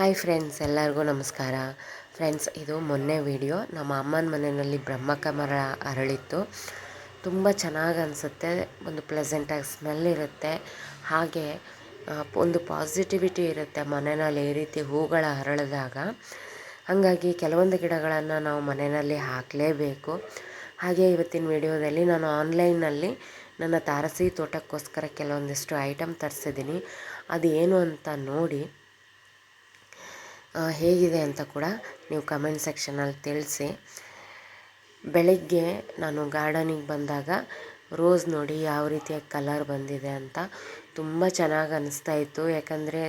Hi friends, ಎಲ್ಲರಿಗೂ ನಮಸ್ಕಾರ. Friends, ಇದು ಮೊನ್ನೆ ವಿಡಿಯೋ. ನಮ್ಮ ಅಮ್ಮನ ಮನೆಯಲ್ಲಿ ಬ್ರಹ್ಮಕಮಲ ಅರಳಿತ್ತು. ತುಂಬ ಚೆನ್ನಾಗಿ ಅನಿಸುತ್ತೆ, ಒಂದು ಪ್ಲೆಸೆಂಟಾಗಿ ಸ್ಮೆಲ್ ಇರುತ್ತೆ. ಹಾಗೆ ಒಂದು ಪಾಸಿಟಿವಿಟಿ ಇರುತ್ತೆ ಮನೆಯಲ್ಲಿ ಈ ರೀತಿ ಹೂಗಳ ಅರಳಿದಾಗ. ಹಾಗಾಗಿ ಕೆಲವೊಂದು ಗಿಡಗಳನ್ನು ನಾವು ಮನೆಯಲ್ಲಿ ಹಾಕಲೇಬೇಕು. ಹಾಗೆ ಇವತ್ತಿನ ವಿಡಿಯೋದಲ್ಲಿ ನಾನು ಆನ್ಲೈನಲ್ಲಿ ನನ್ನ ತಾರಸಿ ತೋಟಕ್ಕೋಸ್ಕರ ಕೆಲವೊಂದಿಷ್ಟು ಐಟಮ್ ತರಿಸಿದ್ದೀನಿ. ಅದು ಏನು ಅಂತ ನೋಡಿ ಹೇಗಿದೆ ಅಂತ ಕೂಡ ನೀವು ಕಮೆಂಟ್ ಸೆಕ್ಷನಲ್ಲಿ ತಿಳಿಸಿ. ಬೆಳಗ್ಗೆ ನಾನು ಗಾರ್ಡನಿಗೆ ಬಂದಾಗ ರೋಸ್ ನೋಡಿ ಯಾವ ರೀತಿಯ ಕಲರ್ ಬಂದಿದೆ ಅಂತ ತುಂಬ ಚೆನ್ನಾಗಿ ಅನಿಸ್ತಾ ಇತ್ತು. ಯಾಕಂದರೆ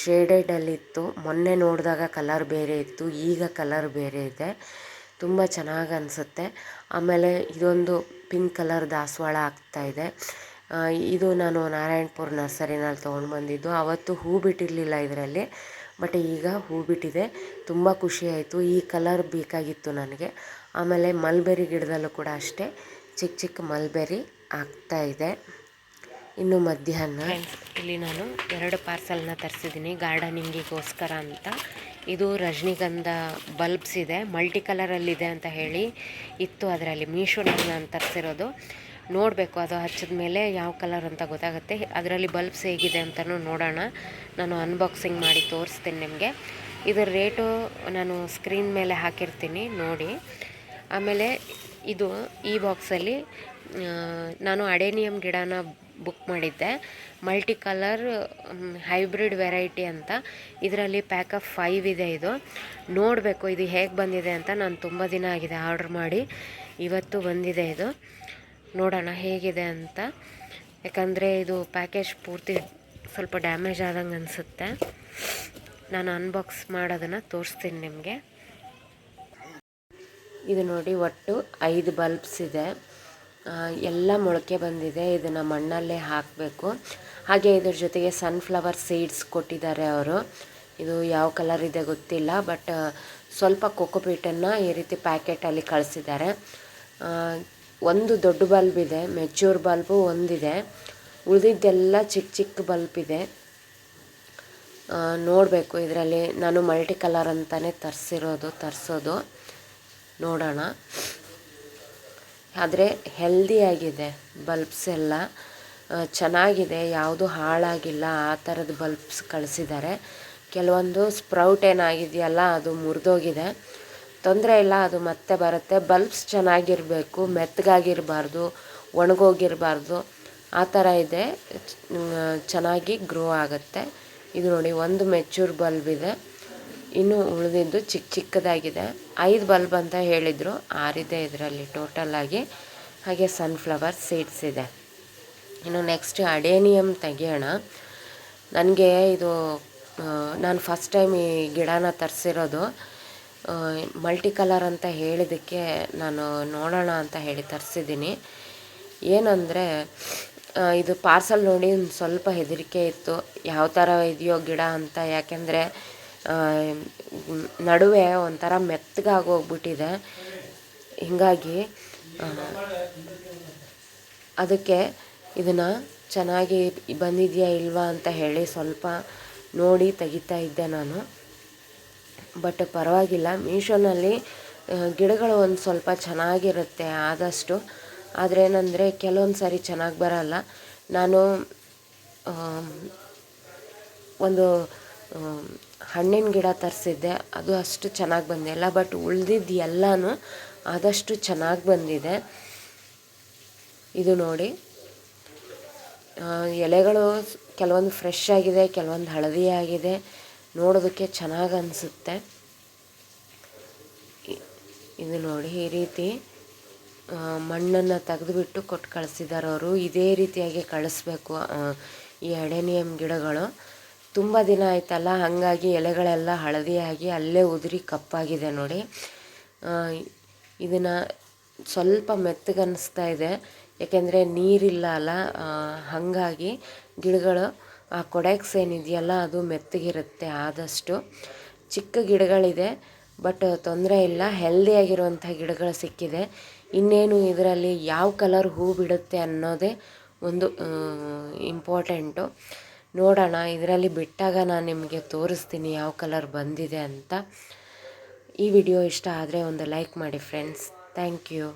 ಶೇಡೆಡಲ್ಲಿತ್ತು ಮೊನ್ನೆ ನೋಡಿದಾಗ ಕಲರ್ ಬೇರೆ ಇತ್ತು. ಈಗ ಕಲರ್ ಬೇರೆ ಇದೆ. ತುಂಬ ಚೆನ್ನಾಗಿ ಅನಿಸುತ್ತೆ. ಆಮೇಲೆ ಇದೊಂದು ಪಿಂಕ್ ಕಲರ್ ದಾಸವಾಳ ಆಗ್ತಾ ಇದೆ. ಇದು ನಾನು ನಾರಾಯಣಪುರ ನರ್ಸರಿನಲ್ಲಿ ತೊಗೊಂಡು ಬಂದಿದ್ದು. ಆವತ್ತು ಹೂ ಬಿಟ್ಟಿರಲಿಲ್ಲ ಇದರಲ್ಲಿ. ಬಟ್ ಈಗ ಹೂ ಬಿಟ್ಟಿದೆ. ತುಂಬ ಖುಷಿಯಾಯಿತು ಈ ಕಲರ್ ಬೇಕಾಗಿತ್ತು ನನಗೆ. ಆಮೇಲೆ ಮಲ್ಬೆರಿ ಗಿಡದಲ್ಲೂ ಕೂಡ ಅಷ್ಟೇ. ಚಿಕ್ಕ ಚಿಕ್ಕ ಮಲ್ಬೆರಿ ಆಗ್ತಾ ಇದೆ. ಇನ್ನು ಮಧ್ಯಾಹ್ನ. ಇಲ್ಲಿ ನಾನು ಎರಡು ಪಾರ್ಸಲ್ನ ತರಿಸಿದ್ದೀನಿ. ಗಾರ್ಡನಿಂಗಿಗೋಸ್ಕರ ಅಂತ. ಇದು ರಜನಿಗಂಧ ಬಲ್ಬ್ಸ್ ಇದೆ. ಮಲ್ಟಿ ಕಲರಲ್ಲಿದೆ ಅಂತ ಹೇಳಿ ಇತ್ತು ಅದರಲ್ಲಿ. ಮೀಶೋನಲ್ಲಿ ನಾನು ತರಿಸಿರೋದು. ನೋಡಬೇಕು ಅದು ಹಚ್ಚಿದ ಮೇಲೆ ಯಾವ ಕಲರ್ ಅಂತ ಗೊತ್ತಾಗುತ್ತೆ. ಅದರಲ್ಲಿ ಬಲ್ಬ್ಸ್ ಹೇಗಿದೆ ಅಂತಲೂ ನೋಡೋಣ. ನಾನು ಅನ್ಬಾಕ್ಸಿಂಗ್ ಮಾಡಿ ತೋರಿಸ್ತೀನಿ ನಿಮಗೆ. ಇದರ ರೇಟು ನಾನು ಸ್ಕ್ರೀನ್ ಮೇಲೆ ಹಾಕಿರ್ತೀನಿ ನೋಡಿ. ಆಮೇಲೆ ಇದು ಈ ಬಾಕ್ಸಲ್ಲಿ ನಾನು ಅಡೇನಿಯಂ ಗಿಡನ ಬುಕ್ ಮಾಡಿದ್ದೆ. ಮಲ್ಟಿ ಕಲರ್ ಹೈಬ್ರಿಡ್ ವೆರೈಟಿ ಅಂತ. ಇದರಲ್ಲಿ ಪ್ಯಾಕ್ ಆಫ್ ಫೈವ್ ಇದೆ ಇದು. ನೋಡಬೇಕು ಇದು ಹೇಗೆ ಬಂದಿದೆ ಅಂತ. ನಾನು ತುಂಬ ದಿನ ಆಗಿದೆ ಆರ್ಡ್ರ್ ಮಾಡಿ. ಇವತ್ತು ಬಂದಿದೆ ಇದು. ನೋಡೋಣ ಹೇಗಿದೆ ಅಂತ. ಯಾಕಂದರೆ ಇದು ಪ್ಯಾಕೇಜ್ ಪೂರ್ತಿ ಸ್ವಲ್ಪ ಡ್ಯಾಮೇಜ್ ಆದಂಗೆ ಅನಿಸುತ್ತೆ. ನಾನು ಅನ್ಬಾಕ್ಸ್ ಮಾಡೋದನ್ನು ತೋರಿಸ್ತೀನಿ ನಿಮಗೆ. ಇದು ನೋಡಿ ಒಟ್ಟು ಐದು ಬಲ್ಬ್ಸ್ ಇದೆ. ಎಲ್ಲ ಮೊಳಕೆ ಬಂದಿದೆ. ಇದನ್ನು ಮಣ್ಣಲ್ಲೇ ಹಾಕಬೇಕು. ಹಾಗೆ ಇದ್ರ ಜೊತೆಗೆ ಸನ್ಫ್ಲವರ್ ಸೀಡ್ಸ್ ಕೊಟ್ಟಿದ್ದಾರೆ ಅವರು. ಇದು ಯಾವ ಕಲರ್ ಇದೆ ಗೊತ್ತಿಲ್ಲ ಬಟ್ ಸ್ವಲ್ಪ ಕೊಕೊಪೀಟನ್ನು ಈ ರೀತಿ ಪ್ಯಾಕೆಟಲ್ಲಿ ಕಳಿಸಿದ್ದಾರೆ. ಒಂದು ದೊಡ್ಡ ಬಲ್ಬ್ ಇದೆ ಮೆಚೂರ್ ಬಲ್ಬು ಒಂದಿದೆ. ಉಳಿದಿದ್ದೆಲ್ಲ ಚಿಕ್ಕ ಚಿಕ್ಕ ಬಲ್ಬ್ ಇದೆ. ನೋಡಬೇಕು, ಇದರಲ್ಲಿ ನಾನು ಮಲ್ಟಿ ಕಲರ್ ಅಂತಲೇ ತರಿಸಿರೋದು, ತರಿಸೋದು. ನೋಡೋಣ. ಆದರೆ ಹೆಲ್ದಿಯಾಗಿದೆ ಬಲ್ಬ್ಸ್ ಎಲ್ಲ. ಚೆನ್ನಾಗಿದೆ, ಯಾವುದು ಹಾಳಾಗಿಲ್ಲ, ಆ ಥರದ ಬಲ್ಬ್ಸ್ ಕಳಿಸಿದ್ದಾರೆ. ಕೆಲವೊಂದು ಸ್ಪ್ರೌಟ್ ಏನಾಗಿದೆಯಲ್ಲ, ಅದು ಮುರಿದೋಗಿದೆ. ತೊಂದರೆ ಇಲ್ಲ, ಅದು ಮತ್ತೆ ಬರುತ್ತೆ. ಬಲ್ಬ್ಸ್ ಚೆನ್ನಾಗಿರಬೇಕು, ಮೆತ್ತಗಾಗಿರಬಾರ್ದು, ಒಣಗೋಗಿರಬಾರ್ದು. ಆ ಥರ ಇದೆ. ಚೆನ್ನಾಗಿ ಗ್ರೋ ಆಗುತ್ತೆ. ಇದು ನೋಡಿ, ಒಂದು ಮೆಚೂರ್ ಬಲ್ಬ್ ಇದೆ. ಇನ್ನು ಉಳಿದಿದ್ದು ಚಿಕ್ಕ ಚಿಕ್ಕದಾಗಿದೆ. ಐದು ಬಲ್ಬ್ ಅಂತ ಹೇಳಿದರು. ಆರಿದೆ ಇದರಲ್ಲಿ ಟೋಟಲಾಗಿ ಹಾಗೆ ಸನ್ಫ್ಲವರ್ ಸೀಡ್ಸ್ ಇದೆ. ಇನ್ನು ನೆಕ್ಸ್ಟ್ ಅಡೇನಿಯಮ್ ತೆಗಿಯೋಣ. ನನಗೆ ಇದು ನಾನು ಫಸ್ಟ್ ಟೈಮ್ ಈ ಗಿಡನ ತರಿಸಿರೋದು. ಮಲ್ಟಿ ಕಲರ್ ಅಂತ ಹೇಳಿದ್ದಕ್ಕೆ ನಾನು ನೋಡೋಣ ಅಂತ ಹೇಳಿ ತರಿಸಿದ್ದೀನಿ. ಏನಂದರೆ ಇದು ಪಾರ್ಸಲ್ ನೋಡಿ ಒಂದು ಸ್ವಲ್ಪ ಹೆದರಿಕೆ ಇತ್ತು. ಯಾವ ಥರ ಇದೆಯೋ ಗಿಡ ಅಂತ. ಯಾಕೆಂದರೆ ನಡುವೆ ಒಂಥರ ಮೆತ್ತಗಾಗೋಗ್ಬಿಟ್ಟಿದೆ ಹೀಗಾಗಿ ಅದಕ್ಕೆ ಇದನ್ನು ಚೆನ್ನಾಗಿ ಬಂದಿದೆಯಾ ಇಲ್ವಾ ಅಂತ ಹೇಳಿ ಸ್ವಲ್ಪ ನೋಡಿ ತೆಗಿತಾ ಇದ್ದೆ ನಾನು. ಬಟ್ ಪರವಾಗಿಲ್ಲ. ಮೀಶೋನಲ್ಲಿ ಗಿಡಗಳು ಒಂದು ಸ್ವಲ್ಪ ಚೆನ್ನಾಗಿರುತ್ತೆ ಆದಷ್ಟು. ಆದರೆ ಏನಂದರೆ ಕೆಲವೊಂದು ಸಾರಿ ಚೆನ್ನಾಗಿ ಬರಲ್ಲ. ನಾನು ಒಂದು ಹಣ್ಣಿನ ಗಿಡ ತರಿಸಿದ್ದೆ. ಅದು ಅಷ್ಟು ಚೆನ್ನಾಗಿ ಬಂದಿಲ್ಲ. ಬಟ್ ಉಳ್ದಿದ್ದು ಎಲ್ಲನೂ ಆದಷ್ಟು ಚೆನ್ನಾಗಿ ಬಂದಿದೆ. ಇದು ನೋಡಿ. ಎಲೆಗಳು ಕೆಲವೊಂದು ಫ್ರೆಶ್ ಆಗಿದೆ, ಕೆಲವೊಂದು ಹಳದಿ ಆಗಿದೆ. ನೋಡೋದಕ್ಕೆ ಚೆನ್ನಾಗಿ ಅನಿಸುತ್ತೆ. ಇದು ನೋಡಿ, ಈ ರೀತಿ ಮಣ್ಣನ್ನು ತೆಗೆದುಬಿಟ್ಟು ಕೊಟ್ಟು ಕಳಿಸಿದ್ದಾರೆ ಅವರು. ಇದೇ ರೀತಿಯಾಗಿ ಕಳಿಸ್ಬೇಕು ಈ ಅಡೆನಿಯಮ್ ಗಿಡಗಳು. ತುಂಬ ದಿನ ಆಯ್ತಲ್ಲ, ಹಾಗಾಗಿ ಎಲೆಗಳೆಲ್ಲ ಹಳದಿಯಾಗಿ ಅಲ್ಲೇ ಉದುರಿ ಕಪ್ಪಾಗಿದೆ ನೋಡಿ. ಇದನ್ನು ಸ್ವಲ್ಪ ಮೆತ್ತಗನ್ನಿಸ್ತಾ ಇದೆ. ಯಾಕೆಂದರೆ ನೀರಿಲ್ಲ ಅಲ್ಲ ಹಾಗಾಗಿ ಗಿಡಗಳು ಆ ಕೊಡೆಕ್ಸ್ ಏನಿದೆಯಲ್ಲ, ಅದು ಮೆತ್ತಗಿರುತ್ತೆ ಆದಷ್ಟು. ಚಿಕ್ಕ ಗಿಡಗಳಿದೆ, ಬಟ್ ತೊಂದರೆ ಇಲ್ಲ. ಹೆಲ್ದಿಯಾಗಿರುವಂಥ ಗಿಡಗಳು ಸಿಕ್ಕಿದೆ. ಇನ್ನೇನು ಇದರಲ್ಲಿ ಯಾವ ಕಲರ್ ಹೂ ಬಿಡುತ್ತೆ ಅನ್ನೋದೇ ಒಂದು ಇಂಪಾರ್ಟೆಂಟು ನೋಡೋಣ, ಇದರಲ್ಲಿ ಬಿಟ್ಟಾಗ ನಾನು ನಿಮಗೆ ತೋರಿಸ್ತೀನಿ ಯಾವ ಕಲರ್ ಬಂದಿದೆ ಅಂತ. ಈ ವಿಡಿಯೋ ಇಷ್ಟ ಆದರೆ ಒಂದು ಲೈಕ್ ಮಾಡಿ ಫ್ರೆಂಡ್ಸ್ ಥ್ಯಾಂಕ್ ಯು